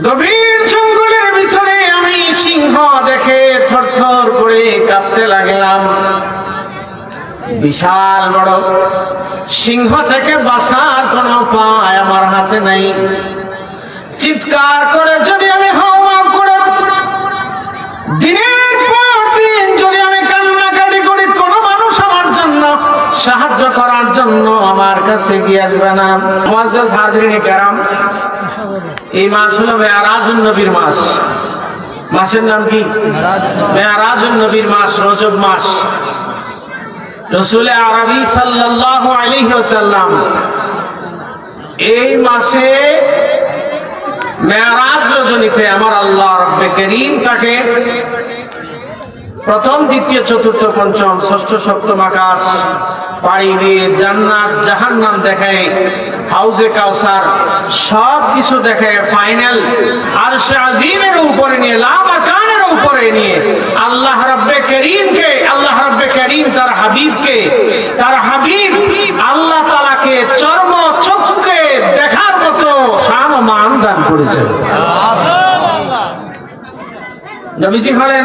গভীর জঙ্গলের ভিতরে আমি সিংহ দেখে থরথর করে কাঁপতে লাগলাম। বিশাল বড় সিংহ থেকে বাঁচার কোনো পায় আমার হাতে নাই। চিৎকার করে যদি আমি হাওয়া করে, দিনের পর দিন যদি আমি কান্নাকাটি করি, কোনো মানুষ আমার জন্য সাহায্য করার জন্য আমার কাছে গিয়ে আসবে না। হাজরিনী কেরাম এই মাস হলো মেয়ারাজুন নবীর মাস। মাসের নাম কি? মেয়ারাজুন নবীর মাস, রজব মাস। রসুলে আরবি সাল্লাহ আলী ওয়াসাল্লাম এই মাসে মেয়ারাজ রজনীতে আমার আল্লাহ রব্বে করিম তাকে প্রথম দ্বিতীয় চতুর্থ পঞ্চম ষষ্ঠ সপ্তম আকাশ পাড়ি দিয়ে জান্নাত জাহান্নাম দেখায় হাউজে কাউসার সব কিছু দেখায় ফাইনাল আর সে আজিমের উপরে নিয়ে লাভ আকানের উপরে নিয়ে আল্লাহ রব্বে করিমকে আল্লাহ রব্বে করিম তার হাবিবকে তার হাবিব আল্লাহ তালাকে চর্ম চক্ষে দেখার মতো ও মান দান করেছেন। নবীজি হলেন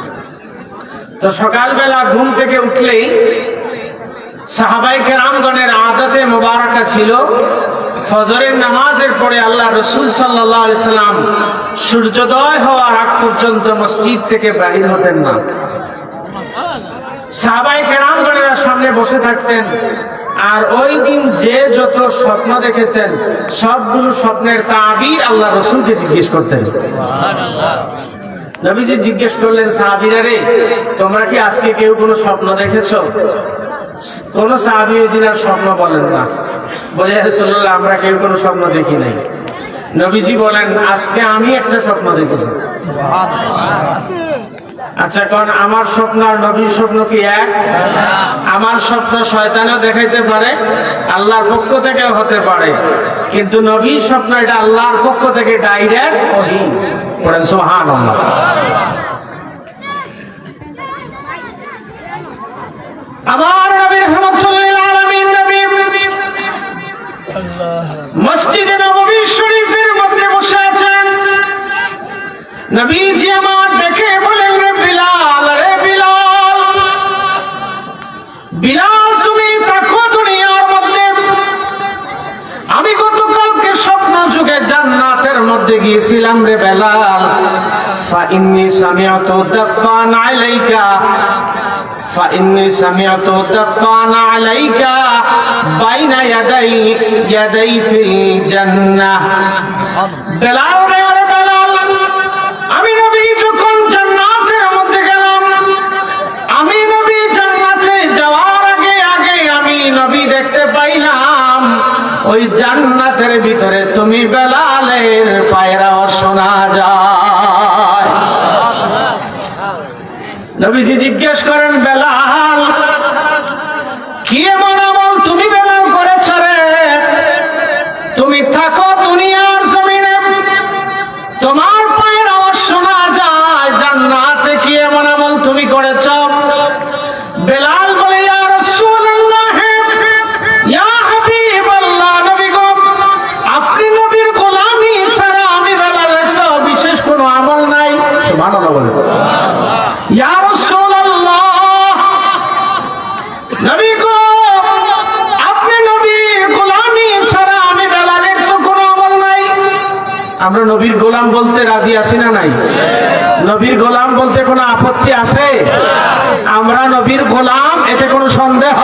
তো সকালবেলা ঘুম থেকে উঠলেই সাহাবাই কেরামগণের আদতে মোবারকা ছিল। ফজরের নামাজের পরে আল্লাহ রসুল সাল্লাম সূর্যোদয় হওয়ার আগ পর্যন্ত মসজিদ থেকে বাহির হতেন না। সাহাবাই কেরামগণেরা সামনে বসে থাকতেন আর ওই দিন যে যত স্বপ্ন দেখেছেন, সবগুলো স্বপ্নের তাবির আল্লাহ রসুলকে জিজ্ঞেস করতেন। নবীজি জিজ্ঞেস করলেন সাহাবিরা রে তোমরা কি আজকে কেউ কোনো স্বপ্ন দেখেছ? কোন সাহাবি দিন আর স্বপ্ন বলেন না। বলে রসুল্লাহ আমরা কেউ কোনো স্বপ্ন দেখি নাই। নবীজি বলেন, আজকে আমি একটা স্বপ্ন দেখেছি। আচ্ছা কারণ আমার স্বপ্ন আর নবীর স্বপ্ন কি এক? আমার স্বপ্ন শয়তানও দেখাইতে পারে, আল্লাহর পক্ষ থেকেও হতে পারে। কিন্তু নবীর স্বপ্ন এটা আল্লাহর পক্ষ থেকে ডাইরেক্ট পড়েন সোহান আমার নবী নবী। মসজিদে নববী শরীফের মধ্যে বসে আছেন। নবীজি আমার মধ্যে গিয়েছিলাম রে বেলাল فإني سمعت دفان عليك فإني سمعت دفان عليك بين يدي يدي في الجنة বেলাল রে রে বেলাল আমি নবী যখন জান্নাতের মধ্যে গেলাম আমি নবী জান্নাতে যাওয়ার আগে আগে আমি নবী দেখতে পাইলাম ওই জান্নাতের ভিতরে তুমি বেলালের পায়রা শোনা যায়। নবীজি জিজ্ঞেস করেন বেলাল কি এমন আমরা নবীর গোলাম বলতে রাজি আছি না নাই? নবীর গোলাম বলতে কোনো আপত্তি আছে? আমরা নবীর গোলাম, এতে কোনো সন্দেহ?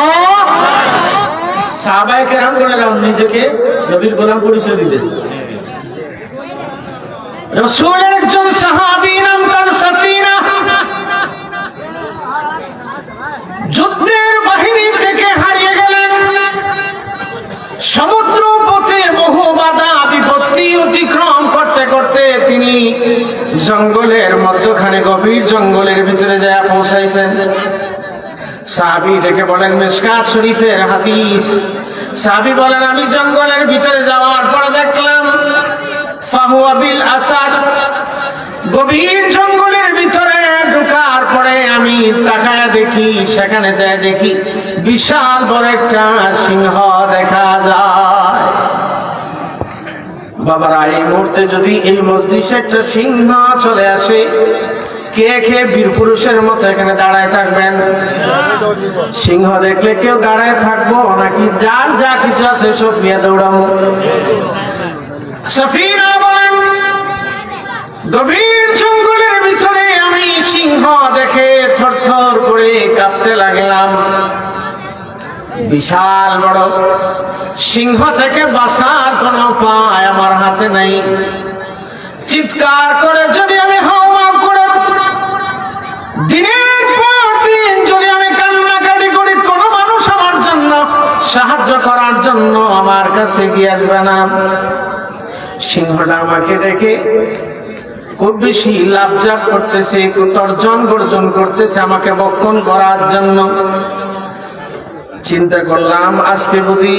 যুদ্ধের বাহিনী থেকে হারিয়ে গেলেন। সমুদ্র পথে বহু বাধা বিপত্তি অতিক্রম করতে করতে তিনি জঙ্গলের মধ্যখানে গভীর জঙ্গলের ভিতরে যায় পৌঁছাইছেন। সাহাবি দেখে বলেন মেশকাত শরীফের হাদিস। সাহাবি বলেন, আমি জঙ্গলের ভিতরে যাওয়ার পরে দেখলাম, ফাহুয়া বিল আসাদ গভীর জঙ্গলের ভিতরে ঢুকার পরে আমি তাকায়া দেখি, সেখানে যায় দেখি বিশাল বড় একটা সিংহ দেখা যায়। বাবারা, এই মুহূর্তে যদি এই মজলিসে একটা সিংহ চলে আসে, কে খেয়ে বীর পুরুষের মতো এখানে দাঁড়ায় থাকবেন? সিংহ দেখলে কেউ দাঁড়ায় থাকব, নাকি যার যা কিছু আছে সব নিয়ে দৌড়াবো? সফিনা বলেন, গভীর জঙ্গলের ভিতরে আমি সিংহ দেখে থর থর করে কাঁপতে লাগলাম। বিশাল বড়। সিংহ থেকে বাঁচার কোনো উপায় আমার হাতে নাই। চিৎকার করে যদি আমি হাওয়া করে, দিনের পর দিন যদি আমি কান্নাকাটি করি, কোনো মানুষ আমার জন্য সাহায্য করার জন্য আমার কাছে গিয়ে আসবে না। সিংহটা আমাকে দেখে খুব বেশি লাভজাপ করতেছে তর্জন গর্জন করতেছে আমাকে বক্ষণ করার জন্য। চিন্তা করলাম আজকে বুঝি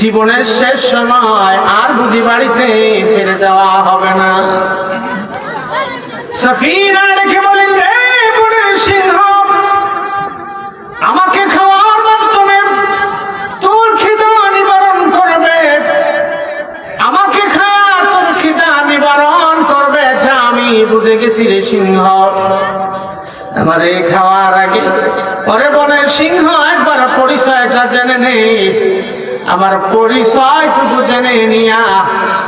জীবনের শেষ সময়, আর বুঝি বাড়িতে ফিরে যাওয়া হবে না। আমাকে খাওয়ার মাধ্যমে তোর খিদা নিবারণ করবে। আমাকে খাওয়া তোর খিদা নিবারণ করবে, যা আমি বুঝে গেছি রে সিংহ। আমার এই খাওয়ার আগে পরে বনে সিংহ একবার পরিচয়টা জেনে নেই আমার পরিচয়টুকু জেনে নিয়া,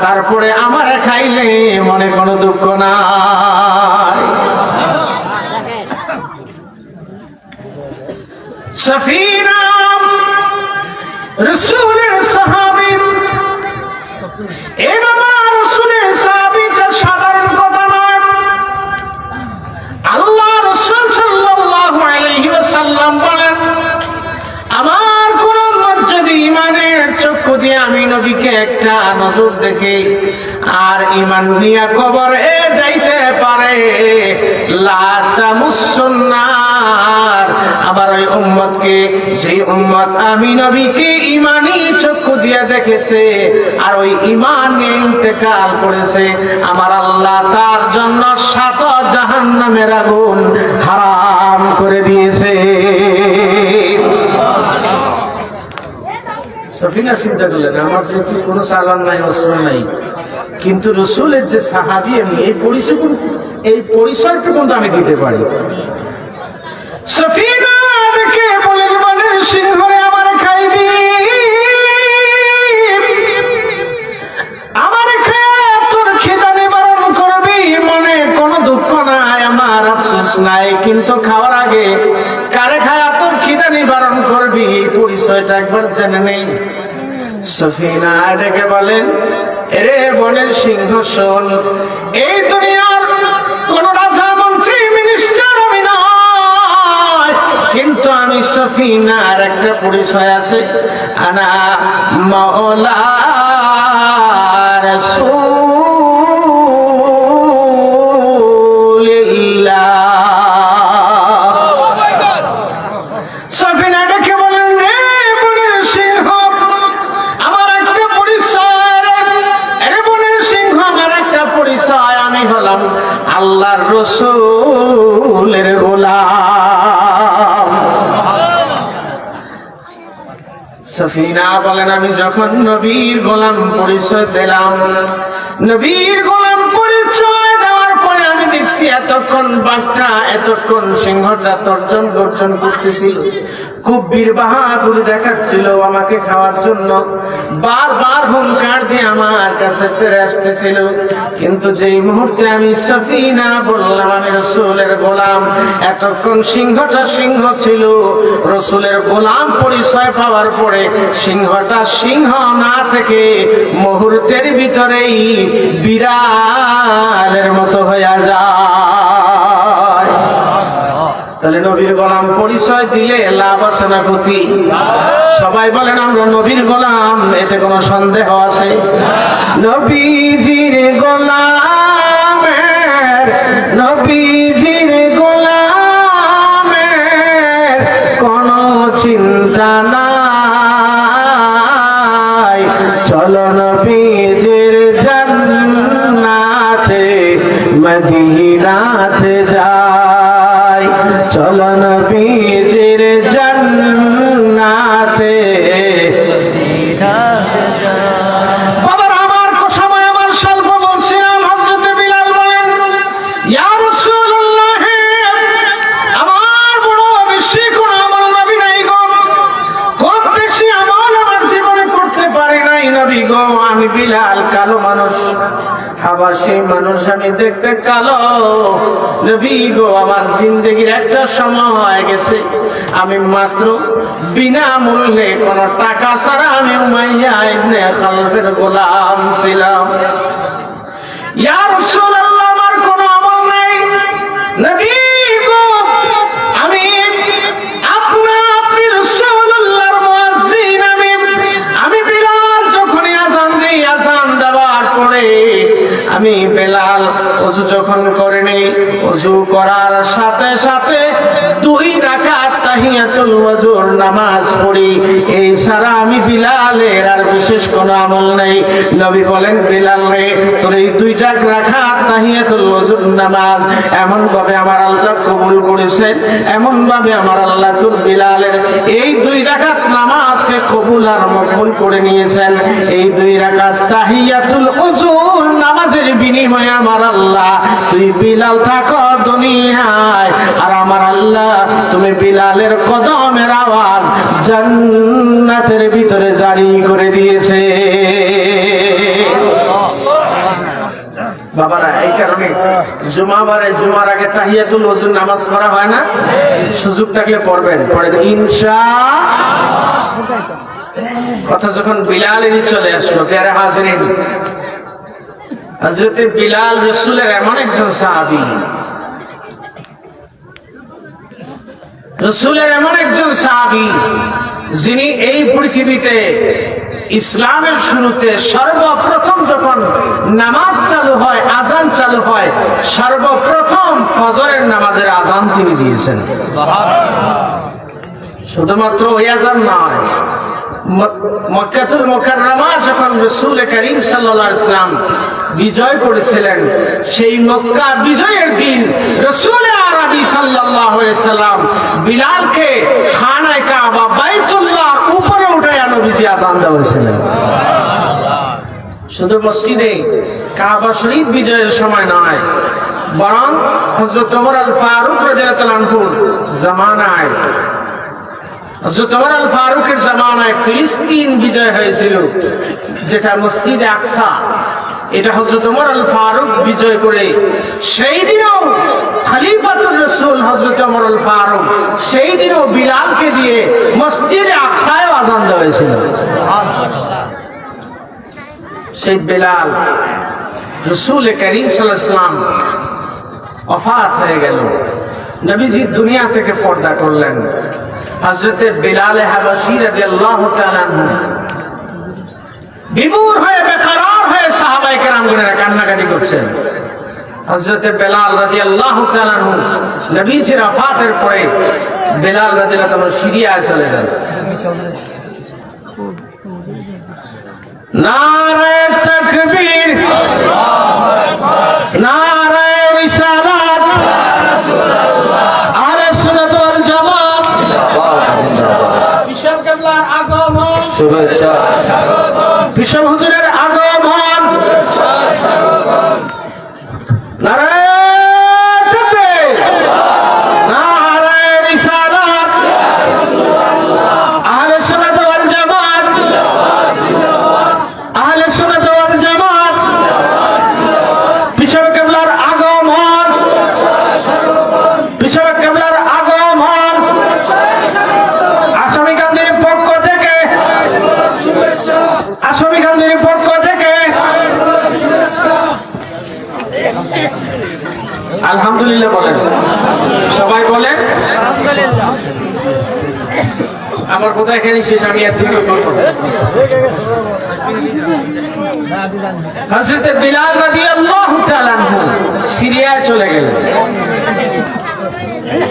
তারপরে আমার খাইলে মনে কোনো দুঃখ নাই। সফিনা, রসুলের সাহাবী দিয়ে আমি নবীকে একটা নজর দেখে। আর ইমান নিয়ে কবরে যাইতে পারে। আমার ওই উম্মতকে যে উম্মত আমি নবীকে ইমানি চক্ষু দিয়ে দেখেছে, আর ওই ইমান ইন্তেকাল করেছে, আমার আল্লাহ তার জন্য সাত জাহান্নামের আগুন হারাম করে দিয়েছে। সফিনা চিন্তা করলেন, আমার যেহেতু কোনো চালান নাই, অস্ত্র নাই। কিন্তু রসুলের যে সাহাবি আমি এই পরিচয় এই পরিচয়টা কিন্তু আমি দিতে পারি। সফিনা বলেন মানে সিংহ আফসোস নাই, কিন্তু খাওয়ার আগে কারে খায়া তোর খিদা নিবারণ করবি? এই পরিচয়টা একবার জেনে নেই। সফিনা ডেকে বলেন এরে বনের সিংহ শোন এই দুনিয়ার কোন রাজা মন্ত্রী মিনিস্টার আমি নয়। কিন্তু আমি সফিনার একটা পরিচয় আছে। আনা মহলা রাসূলিল্লাহ রসুলের গোলাম। সফিনা বলেন, আমি যখন নবীর গোলাম পরিচয় দিলাম নবীর গোলাম পরিচয় দেওয়ার পরে আমি দেখছি এতক্ষণ বাঘটা, এতক্ষণ সিংহটা তর্জন গর্জন করতেছিল। খুব বীর বাহাদুর দেখাচ্ছিল আমাকে খাওয়ার জন্য। বারবার হুঙ্কার দিয়ে আমার কাছে ফিরে আসতেছিল। কিন্তু যেই মুহূর্তে আমি সফিনা বললাম, আমি রসুলের গোলাম। এতক্ষণ সিংহটা সিংহ ছিল। রসুলের গোলাম পরিচয় পাওয়ার পরে সিংহটা সিংহ না থেকে মুহূর্তের ভিতরেই বিড়ালের মতো হইয়া যায়। তাহলে নবীর গোলাম পরিচয় দিলে লাভ আছে সবাই বলেন, আমরা নবীর গোলাম, এতে কোনো সন্দেহ আছে? নবীজির গোলামের নবীজির গোলামের কোনো চিন্তা নাই। চলো নবীজির জান্নাতে, মদিনাতে যাই। চলো নবীজির আমি দেখতে কালো। নবী গো, আমার জিন্দগির একটা সময় হয়ে গেছে। আমি মাত্র বিনামূল্যে কোনো টাকা ছাড়া আমি উমাইয়া ইবনে খালফের গোলাম ছিলাম। ইয়া আমার কোনো আমল নাই। নবী আমি আমি অজু যখন করে নেই, অজু করার সাথে সাথে দুই রাকাত তাহিয়াতুল ওয়াজুর নামাজ পড়ি। এই ছাড়া আমি বিলালের আর বিশেষ কোনো আমল নবী বলেন, বিলাল রে, তোর এই তাহিয়াতুল ওয়াজুর নামাজ এমন ভাবে আমার আল্লাহ কবুল করেছেন এমন ভাবে আমার আল্লাহ তোর বিলালের এই দুই রাকাত নামাজকে কবুল আর মকবুল করে নিয়েছেন। এই দুই রাকাত তাহিয়াতুল ওয়াজুর নামাজের বিনিময়ে আমার আল্লাহ, তুই বিলাল থাকো দুনিয়ায়। আর আমার আল্লাহ, তুমি বিলালের কদমের আওয়াজ জান্নাতের ভিতরে জারি করে দিয়েছে। হয় কথা যখন বিলালেরই চলে আসলো পেয়ারে হাজিরিন হজরতে বিলাল রসুলের এমন একজন সাহাবি। রসুলের এমন একজন সাহাবি, যিনি এই পৃথিবীতে ইসলামের শুরুতে সর্বপ্রথম যখন নামাজ চালু হয় আজান চালু হয়, সর্বপ্রথম ফজরের নামাজের আজান তিনি দিয়েছেন। শুধুমাত্র ওই আজান নয় মক্কাতুল মোকাররমা যখন রসুল করিম সাল্লাল্লাহু ইসলাম বিজয় করেছিলেন, সেই মক্কা বিজয়ের দিন রসুল আরবি সাল্লাল্লাহু সাল্লাম বিলালকে খানায় কাবা, বাইতুল্লাহ উপরে উঠায় নবীজি আজান দেওয়াছিলেন। শুধু মসজিদে কাবা শরীফ বিজয়ের সময় নয়, বরং হযরত ওমর আল ফারুক রাদিয়াল্লাহু আনহুর জামানায় ওমর আল ফারুকের জামানায় ফিলিস্তিন বিজয় হয়েছিল, যেটা মসজিদে আকসা। এটা হযরত ওমর আল ফারুক বিজয় করে। সেই দিনও খলিফাতুর রাসূল হযরত ওমর আল ফারুক সেই দিনও বিলালকে দিয়ে মসজিদে আকসায় আজান দেওয়া হয়েছিল সেই বেলাল, রসুল করিম সাল্লাম অফাত হয়ে গেল। নবীজি দুনিয়া থেকে পর্দা করলেন। হজরতে বেলাল হাবাসি রাজি আল্লাহ বিমূর হয়ে বেকারার হয়ে সাহাবাই কেরামগুনেরা কান্নাকাটি করছেন। হজরতে বেলাল রাজি আল্লাহ নবীজির অফাতের পরে বেলাল রাজি আল্লাহ সিরিয়ায় চলে গেল। নারে তকবীর কোথায় এখানে শেষ, আমি এর দিকে করব বিলাল নদী আল্লাহ সিরিয়ায় চলে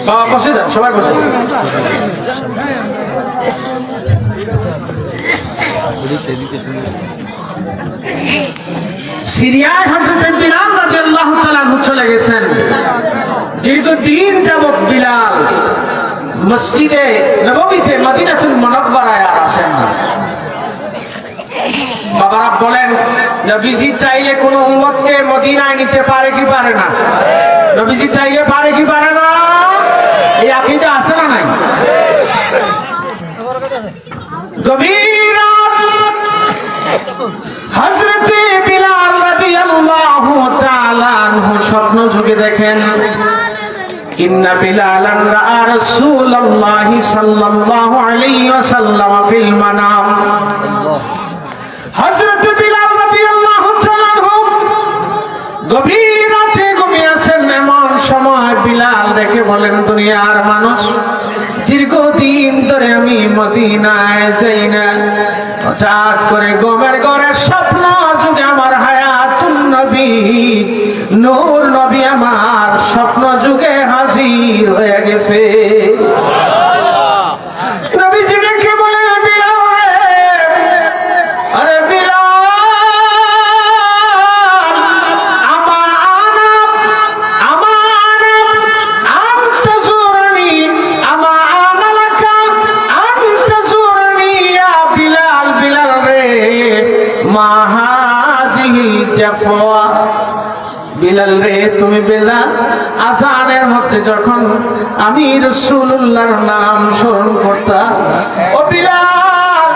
বাবা বসে যান, সবাই বসে। সিরিয়ায় বিলাল আল্লাহ চলে গেছেন। দীর্ঘদিন যাবৎ বিলাল মসজিদে নবমীতে মদিনাতুল মনব্বরায় আর আসেন না। বাবারা বলেন নবীজি চাইলে কোন উম্মতকে মদিনায় নিতে পারে কি পারে না? নবীজি চাইলে পারে কি পারে না? এই আকিদা আছে না নাই? গভীর রাত, হযরতে বিলাল রাদিয়াল্লাহু তাআলা স্বপ্ন যুগে দেখেন ইন্না বিলালান রাআ রাসূলুল্লাহি সাল্লাল্লাহু আলাইহি ওয়াসাল্লাম ফিল মানাম। হযরত বিলাল রাদিয়াল্লাহু তাআলা গভীর রাতে ঘুমিয়ে আছেন এমন সময় বিলাল দেখে বলেন, দুনিয়ার মানুষ, দীর্ঘদিন ধরে আমি মদিনায় যাই না। হঠাৎ করে গমের ঘরে স্বপ্ন যুগে আমার হায়াতুন নবী নূর আমার স্বপ্ন যুগে হাজির হয়ে গেছে। বিলাল রে, তুমি বেলাল আজানের মধ্যে যখন আমি রসুল্লাহর নাম স্মরণ করতাম, ও বিলাল,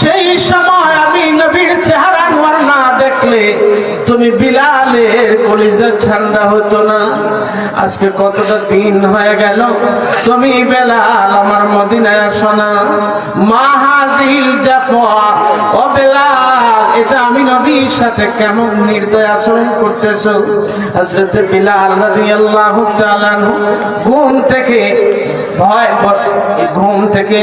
সেই সময় আমি নবীর চেহারা নোয়ার না দেখলে তুমি বিলালের কলিজা ঠান্ডা হতো না। আজকে কতটা দিন হয়ে গেল, তুমি বেলাল আমার মদিনায় আসো না। মাহাজিল জাফা ও বেলাল এটা আমি নবীর সাথে কেমন নির্দয় আচরণ করতেছো? হযরত বিলাল রাদিয়াল্লাহু তাআলা ঘুম থেকে ভয় ঘুম থেকে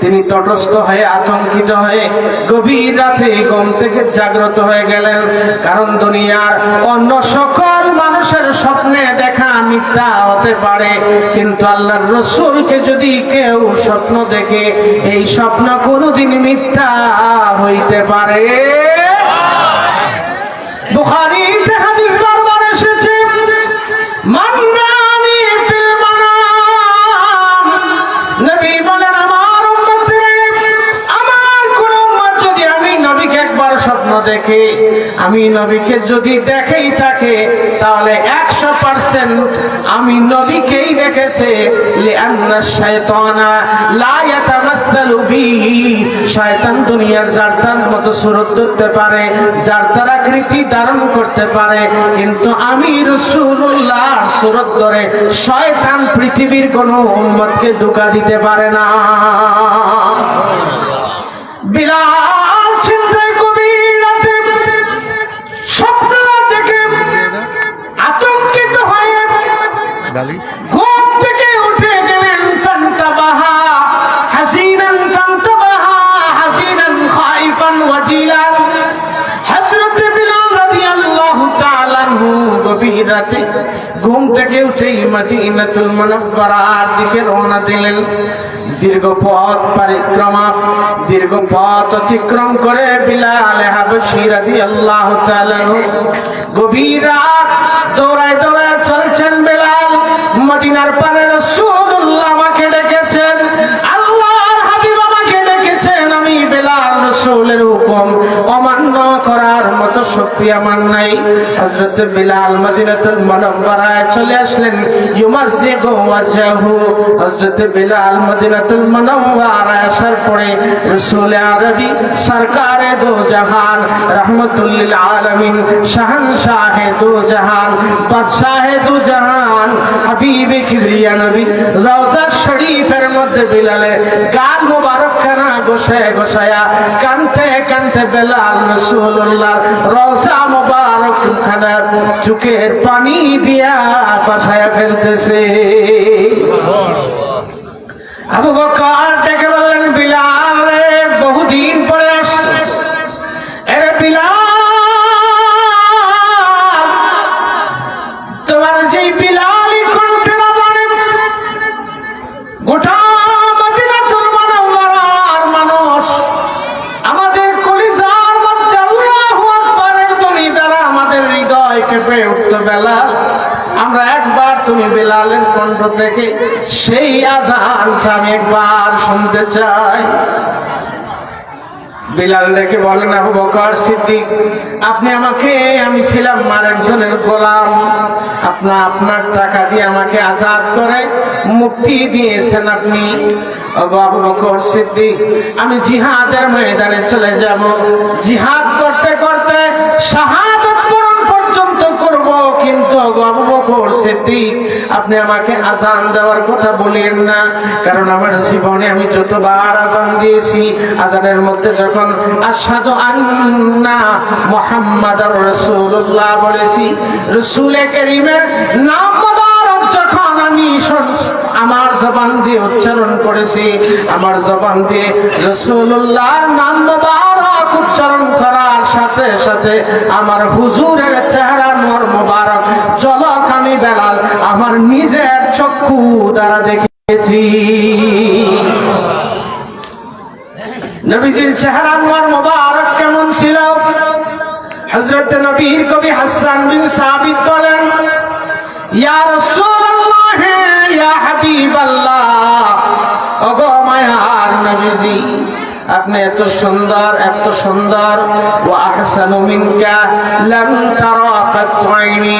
তিনি তটস্থ হয়ে আতঙ্কিত হয়ে গভীর রাতে ঘুম থেকে জাগ্রত হয়ে গেলেন। কারণ দুনিয়ার অন্য সকল মানুষের স্বপ্নে দেখা মিথ্যা হতে পারে। কিন্তু আল্লাহর রসুলকে যদি কেউ স্বপ্ন দেখে, এই স্বপ্ন কোনোদিন মিথ্যা হইতে পারে। দেখে, আমি নবীকে যদি দেখেই থাকে, তাহলে একশো পার্সেন্ট আমি নবীকেই দেখেছে। শয়তান দুনিয়ার যার তার মতো সুরত ধরতে পারে, যার ধারণ করতে পারে, কিন্তু আমি রসুল্লাহ সুরত ধরে শয়তান পৃথিবীর কোনো উম্মতকে ধোকা দিতে পারে না। বিলাল রাতে ঘুম থেকে উঠেই মদিনাতুল মুনাওয়ারার দিকে রওনা দিলেন। দীর্ঘ পথ পরিক্রমা, দীর্ঘ পথ অতিক্রম করে বিলাল হাবশী রাদিয়াল্লাহু তাআলা গভীর রাত দৌড়ায় দৌড়ায় চলছেন বেলাল। মদিনার পানে রাসূলুল্লাহ আমাকে ডেকেছেন, আল্লাহর হাবিব আমাকে ডেকেছেন। আমি বেলাল রাসূলের হুকুম শক্তি আমার নাই। হযরত বিলাল মদিনাতুল মুনাওয়ারায় চলে আসলেন। ইউমাজ্জিগু ওয়াজহু। হযরত বিলাল মদিনাতুল মুনাওয়ারায় আসার পরে রাসূল আরবি সরকারে দো জাহান রহমতুল লিল আলামিন, শাহনশাহ দো জাহান বাদশাহ দো জাহান হাবিবে কিবরিয়া নবী, রওজা শরীফের মধ্যে বিলালের গাল গোসায় গোসায়া কানতে কানতে বেলাল রসুল্লাহ রসা মুবারকানার চুকের পানি দিয়া বাসায় ফেলতেছে। আবু বকর দেখে বললেন বিলাল বহুদিন পরে বিলালের কণ্ঠ থেকে সেই আজানটা আমি একবার শুনতে চাই। বিলাল রেখে বলেন, আবু বকর সিদ্দিক, আপনি আমাকে, আমি ছিলাম মার একজনের গোলাম। আপনার আপনার টাকা দিয়ে আমাকে আজাদ করে মুক্তি দিয়েছেন আপনি। আবু বকর সিদ্দিক, আমি জিহাদের ময়দানে চলে যাব। জিহাদ করতে করতে শাহাদত বরণ পর্যন্ত করব, কিন্তু আবু আপনি আমাকে আজান দেওয়ার কথা বলেন না। কারণ আমার জীবনে আমি যতবার আজান দিয়েছি, আজানের মধ্যে যখন আসাদু আন্না মুহাম্মাদুর রাসূলুল্লাহ বলেছি, রাসূলে কারীমের নাম যখন আমি আমার জবান দিয়ে উচ্চারণ করেছি, আমার জবান দিয়ে রসুল্লাহ নাম উচ্চারণ করার সাথে সাথে আমার হুজুরের চেহারা নর মোবারক জলক আমি বেলাল, আমার নিজের চক্ষু দ্বারা দেখেছি। নবীজির চেহারা নর মোবারক কেমন ছিল? হযরত নবীর কবি হাসান বিন সাবিত বলেন, ইয়া রাসূলুল্লাহ, ইয়া হাবিবাল্লাহ, ওগো মায়ার নবীজি আপনি এত সুন্দর এত সুন্দর। ওয়া আহসানু মিনকা, লাম তারা কাত আইনি।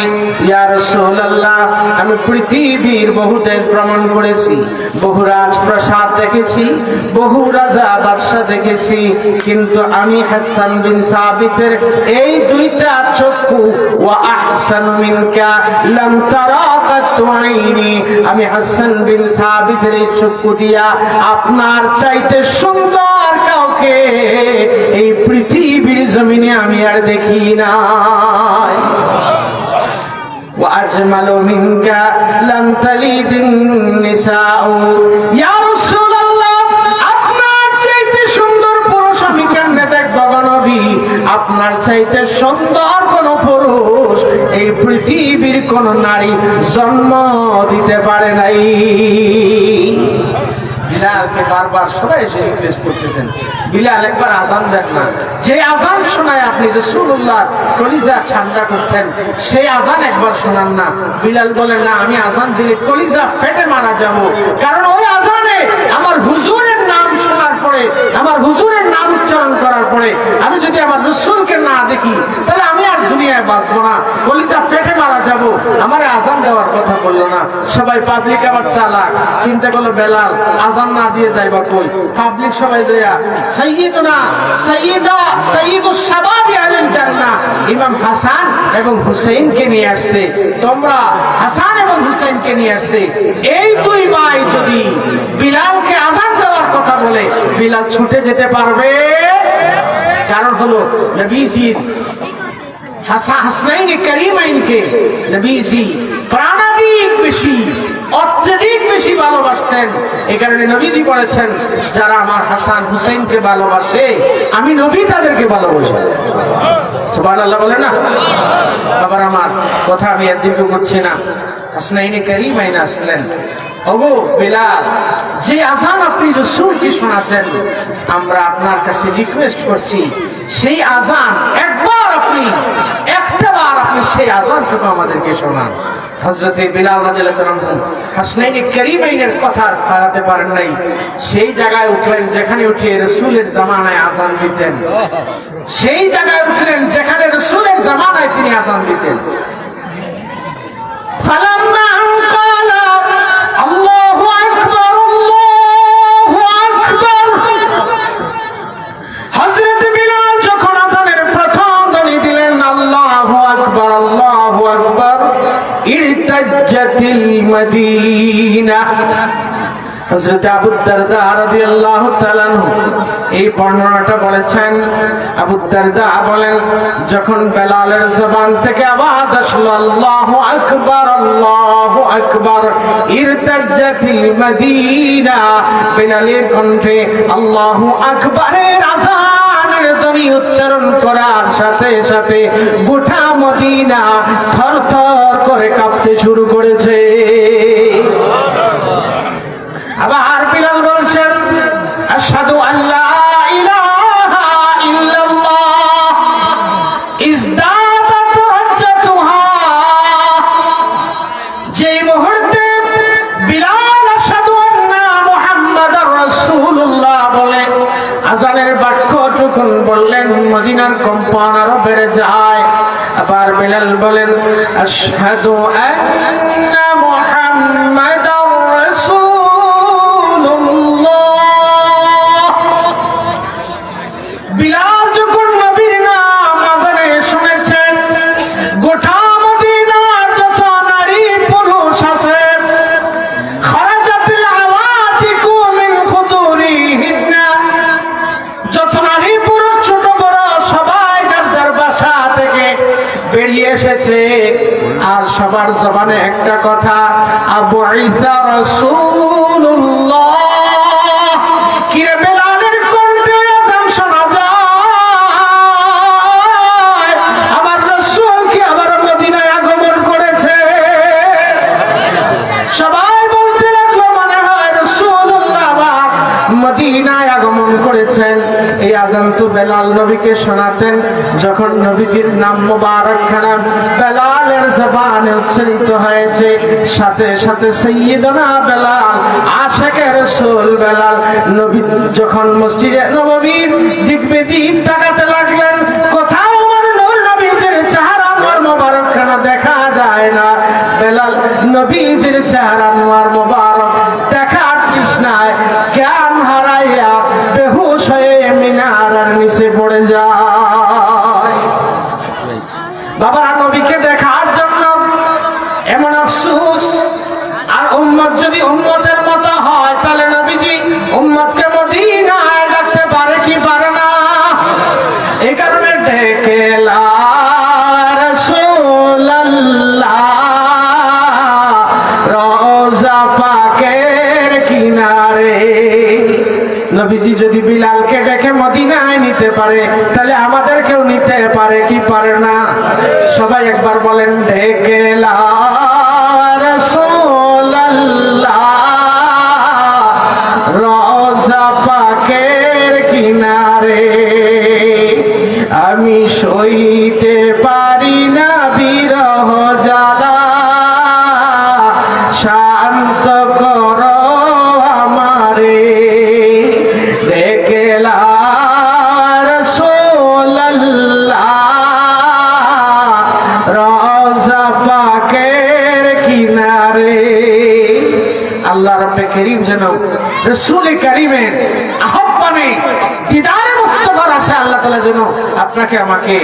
ইয়া রাসূলুল্লাহ, আমি পৃথিবীর বহু দেশ ভ্রমণ করেছি, বহু রাজপ্রাসাদ দেখেছি, বহু রাজা বাদশাহ দেখেছি, কিন্তু আমি হাসান বিন সাবিতের এই দুইটা চক্ষু ও আহসানু মিনকা, লাম তারা আমি হাসান বিন সাবিতের এই চক্ষু দিয়া আপনার চাইতে সুন্দর কাউকে এই পৃথিবীর জমিনে আমি আর দেখি নাই وأجمل منك لم تلد النساء يا رسول الله আপনার চাইতে সুন্দর পুরুষ আমি কেমনে দেখবো গো নবী আপনার চাইতে সুন্দর কোন পুরুষ এই পৃথিবীর কোন নারী জন্ম দিতে পারে নাই বিলালকে বারবার সবাই এসে রিকোয়েস্ট করতেছেন। বিলাল, একবার আজান দেখ না। যে আজান শোনায় আপনি রসুল্লাহ কলিজা ঠান্ডা করতেন, সেই আজান একবার শোনান না। বিলাল বলে, না, আমি আজান দিলে কলিজা ফেটে মারা যাব। কারণ ওই আজানে আমার হুজুরের নাম শোনার পরে, আমার হুজুরের নাম উচ্চারণ করার পরে, আমি যদি আমার রসুলকে না দেখি, তাহলে দুনিয়ায় বাঁচবো না। কলিজা পেটে মারা যাব। আমার আজান দেওয়ার কথা বলল না। সবাই পাবলিক আবার চালাক। চিন্তা করল, বেলাল, আজান না দিয়ে যাইবা কই? পাবলিক সবাই দেয়া, সাইয়্যিদুনা, সাইয়্যিদা, সাইয়্যিদুস শাবাবি আলাল জান্নাহ। ইমাম হাসান এবং হুসাইনকে নিয়ে আসছে। তোমরা হাসান এবং হুসাইনকে নিয়ে আসছে। এই দুই ভাই যদি বিলালকে আজান দেওয়ার কথা বলে, বিলাল ছুটে যেতে পারবে? কারণ হলো, নবীজির হাসা হাসনাইনে করিমাইনকে নবীজি প্রাণাধিক বেশি, অত্যধিক বেশি ভালোবাসতেন। এই কারণে নবীজি বলেছেন, যারা আমার হাসান হুসেনকে ভালোবাসে, আমি নবী তাদেরকে ভালোবাসি। সুবান আল্লাহ বলে না? আবার আমার, কথা আমি আর দীর্ঘ করছি না। হাসনাইনে করিমাইন আসলেন। ওগো বিলাল, যে আজান আপনি রসুলকে শোনাতেন, আমরা আপনার কাছে রিকোয়েস্ট করছি, সেই আজান একবার আপনি সেই আজানটুকু আমাদেরকে শোনান হজরতে বিলাল রাদিয়াল্লাহু হাসনাইনি করিমাইনের কথা আর ফারাতে পারেন নাই সেই জায়গায় উঠলেন যেখানে উঠে রসুলের জামানায় আজান দিতেন সেই জায়গায় উঠলেন যেখানে রসুলের জামানায় তিনি আজান দিতেন فلما قال الله মদিনা। এই বর্ণনাটা বলেছেন। বলেন, যখন বেলালের জবান থেকে আওয়াজ আসলো, আল্লাহু আকবার আল্লাহু আকবার ইরতাজ্জাতিল মদিনা। বেলালের কণ্ঠে, আল্লাহু আকবারের আযানের ধ্বনি উচ্চারণ করার সাথে সাথে গোটা মদিনা থর থর করে কাঁপতে শুরু করেছে। আবার বিলাল বলছেন সাধু আল্লাহ মদিনার কম্পন আরও বেড়ে যায়। আবার বিলাল বলেন সবার জবানে একটা কথা, আবু রাসূলুল্লাহ বেলালের আযান শোনা যায়? আমার রাসূল কি মদিনায় আগমন করেছে? সবাই বলতে লাগল, মনে হয় রাসূলুল্লাহ আবার মদিনায় আগমন করেছেন। এই তো বেলাল নবীকে শোনাতেন, যখন নবীজির নাম মোবারক খানা বেলালের জবানে উচ্চারিত হয়েছে, সাথে সাথে সৈয়দনা বেলাল আশেকের সোল বেলাল, নবী যখন মসজিদে নববীর দিক বেদিক তাকাতে লাগলেন, কোথাও দেখা যায় না। বেলাল নবীজির চেহারা নোয়ার মোবারক নবীজি যদি বিলালকে ডেকে মদিনায় নিতে পারে, তাহলে আমাদেরকেও নিতে পারে, কি পারে না? সবাই একবার বলেন আল্লাহ রব্বে করিম যেন রসুল করিমের আহ্বানে দিদারে মুস্তফার আশা আল্লাহ তালা যেন আপনাকে আমাকে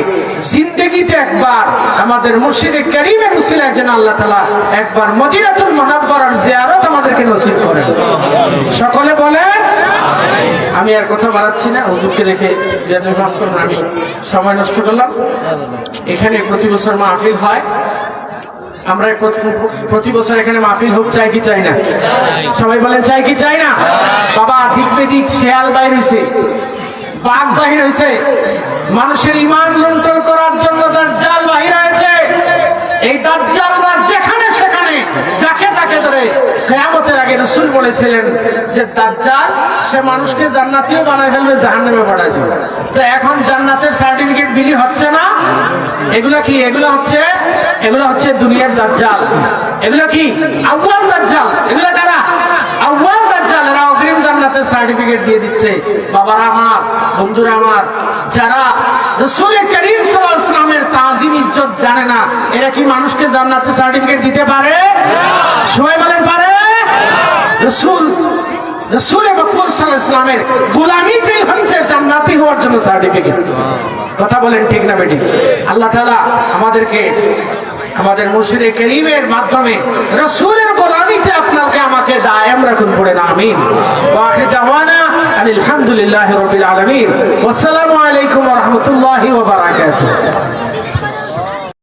জিন্দগিতে একবার আমাদের মুর্শিদে করিমের উসিলায় যেন আল্লাহ তালা একবার মদিনাতুল মোনাব্বরার জিয়ারত আমাদেরকে নসিব করেন। সকলে বলেন, আমি আর কথা বাড়াচ্ছি না, হুজুরকে রেখে আমি সময় নষ্ট করলাম। এখানে প্রতি বছর মাহফিল হয়। আমরা প্রতি- বছর এখানে মাহফিল হোক, চাই কি চাই না? সবাই বলেন, চাই কি চাই না? বাবা দিক বেদিক শেয়াল বাইর হয়েছে বাঘ বাহির হয়েছে মানুষের ইমান লুণ্ঠন করার জন্য তার জাল বাহির হয়েছে। এই দাজ্জালরা যেখানে, সেখানে, যাকে তাকে ধরে কেয়ামতের আগে রসুল বলেছিলেন যে দাজ্জাল, সে মানুষকে জান্নাতিও বানায় ফেলবে জাহান্নামে বানায় দেবে তো এখন জান্নাতের সার্টিফিকেট বিলি হচ্ছে না? এগুলো কি? এগুলো হচ্ছে এগুলো হচ্ছে দুনিয়ার দাজ্জাল। এগুলো কি? আউয়াল দাজ্জাল। এগুলো কারা? আউয়াল দাজ্জাল। জান্নাতের সার্টিফিকেট দিয়ে দিচ্ছে। বাবারা আমার, বন্ধুরা আমার, যারা রসুল করিম সাল্লাল্লাহু তাজিম, ইজ্জত জানে না, এরা কি মানুষকে জান্নাতের সার্টিফিকেট দিতে পারে? সবাই বলেন পারে? রসুল মকবুল ওয়াসাল্লামের গোলামিতেই হচ্ছে জান্নাতি হওয়ার জন্য সার্টিফিকেট কথা বলেন ঠিক না বেটি আল্লাহ তাআলা আমাদেরকে, আমাদের মুর্শিদে করিমের মাধ্যমে রসুলের গোলামিতে আপনাকে আমাকে দায়াম রাখুন পড়ে না, আমিন। ওয়াখির দাওয়ানা আলহামদুলিল্লাহি রাব্বিল আলামিন। ওয়াসসালামু আলাইকুম রাহমাতুল্লাহি ওয়া বারাকাতুহু।